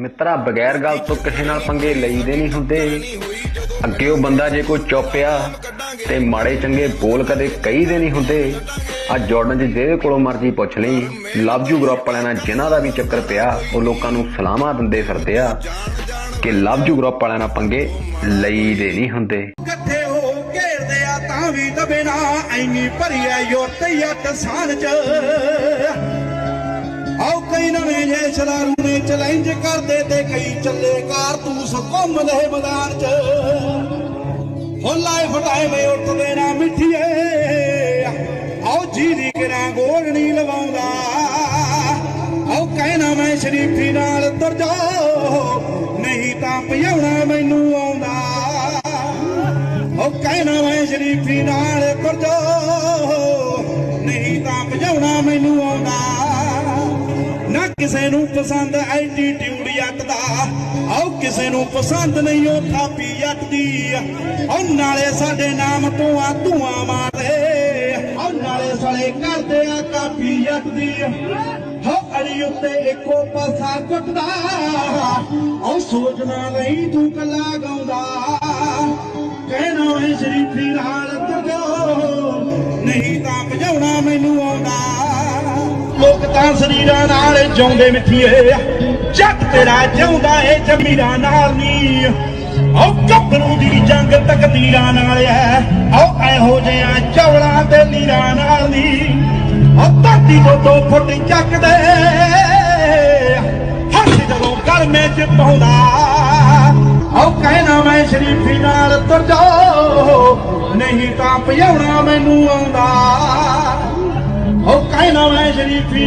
ਮਿੱਤਰਾ, ਬਗੈਰ ਗੱਲ ਤੋਂ ਕਿਸੇ ਨਾਲ ਪੰਗੇ ਲਈਦੇ ਨਹੀਂ ਹੁੰਦੇ। ਅੱਗੇ ਉਹ ਬੰਦਾ ਜੇ ਕੋਈ ਚੁੱਪਿਆ ਤੇ ਮਾੜੇ ਚੰਗੇ ਬੋਲ ਕਦੇ ਕਹੀਦੇ ਨਹੀਂ ਹੁੰਦੇ। ਆ ਜਾਰਡਨ ਚ ਜਿਹਦੇ ਕੋਲੋਂ ਮਰਜ਼ੀ ਪੁੱਛ ਲਈ। ਲਵ ਯੂ ਗਰੁੱਪ ਵਾਲਿਆਂ ਨਾਲ ਜਿਨ੍ਹਾਂ ਦਾ ਵੀ ਚੱਕਰ ਪਿਆ, ਉਹ ਲੋਕਾਂ ਨੂੰ ਸਲਾਮਾਂ ਦਿੰਦੇ ਫਿਰਦੇ ਆ ਕਿ ਲਵ ਯੂ ਗਰੁੱਪ ਵਾਲਿਆਂ ਨਾਲ ਪੰਗੇ ਲਈਦੇ ਨਹੀਂ ਹੁੰਦੇ। ਇਕੱਠੇ ਹੋ ਘੇਰਦੇ ਆ ਤਾਂ ਵੀ ਦਬੇ ਨਾ, ਐਨੀ ਭਰੀ ਐ ਯੁਰਤ ਯੱਟ ਸਾਨ ਚ ਨਵੇਂ ਜੇ ਛਲਾਰੂ ਨੇ ਕਰਦੇ ਤੇ ਕਈ ਚੱਲੇ ਕਾਰਤੂਸ ਘੁੰਮਦੇ ਮੈਦਾਨ ਚ। ਹੋ ਲਾਈਫ ਟਾਈਮ ਉੱਠਦੇ ਨਾ ਮਿੱਠੀਏ। ਆਓ ਜੀ ਦੀ ਕਿਰਾਂ ਗੋਲ ਨਹੀਂ ਲਵਾਉਂਦਾ। ਆਓ ਕਹਿਣਾ ਮੈਂ ਸ਼ਰੀਫੀ ਨਾਲ ਤੁਰ ਜਾ। ਨਹੀਂ ਤਾਂ ਭਜਾਉਣਾ ਮੈਨੂੰ ਆਉਂਦਾ। ਉਹ ਕਹਿਣਾ ਮੈਂ ਸ਼ਰੀਫੀ ਨਾਲ ਤੁਰ ਜਾ। ਕਿਸੇ ਨੂੰ ਪਸੰਦ ਐਟੀਟਿਊਡ ਜੱਟ ਦਾ, ਆਓ ਕਿਸੇ ਨੂੰ ਪਸੰਦ ਨਹੀਂ ਉਹ ਥਾਪੀ ਜੱਟ ਦੀ। ਉਹ ਨਾਲੇ ਸਾਡੇ ਨਾਮ ਤੋਂ ਆ ਧੂਆਂ ਮਾਰਦੇ। ਉਹ ਨਾਲੇ ਸਾਲੇ ਕਰਦੇ ਆ ਕਾਪੀ ਜੱਟ ਦੀ। ਹੋ ਅੜੀ ਉੱਤੇ ਇੱਕੋ ਪਾਸਾ ਕੁੱਟਦਾ। ਉਹ ਸੋਚਣਾ ਨਹੀਂ ਤੂੰ ਕੱਲਾ ਗਾਉਂਦਾ। ਕਹਿਣਾ ਏ ਸ਼ਰੀਫੀ ਨਾਲ ਤੁਰੋ ਨਹੀਂ ਤਾਂ ਭਜਾਉਣਾ ਤਾਂ ਸਰੀਰਾਂ ਨਾਲ ਜਿਉਂਦੇ ਮਿੱਠੀਏ। ਜੱਟ ਤੇਰਾ ਜਿਉਂਦਾ ਏ ਜ਼ਮੀਰਾਂ ਨਾਲ ਨੀ। ਆਓ ਕੱਪਰੂ ਦੀ ਜੰਗ ਤਕਦੀਰਾਂ ਨਾਲ ਐ। ਆਓ ਇਹੋ ਜਿਹਾ ਚੌਲਾਂ ਤੇ ਲੀਰਾਂ ਨਾਲ ਨਹੀਂ ਆਓ ਧਰਤੀ ਤੋਂ ਦੋ ਫੁੱਟ ਚੱਕਦੇ। ਹੱਥ ਜਦੋਂ ਗਲਮੇ ਚ ਪਾਉਂਦਾ। ਓ ਕਹਿਣਾ ਮੈਂ ਸ਼ਰੀਫੀ ਨਾਲ ਤੁਰ ਜਾਓ। ਨਹੀਂ ਤਾਂ ਭਜਾਉਣਾ ਮੈਨੂੰ ਆਉਂਦਾ। ਉਹ ਕਹਿਣਾ ਮੈਂ ਸ਼ਰੀਫੀ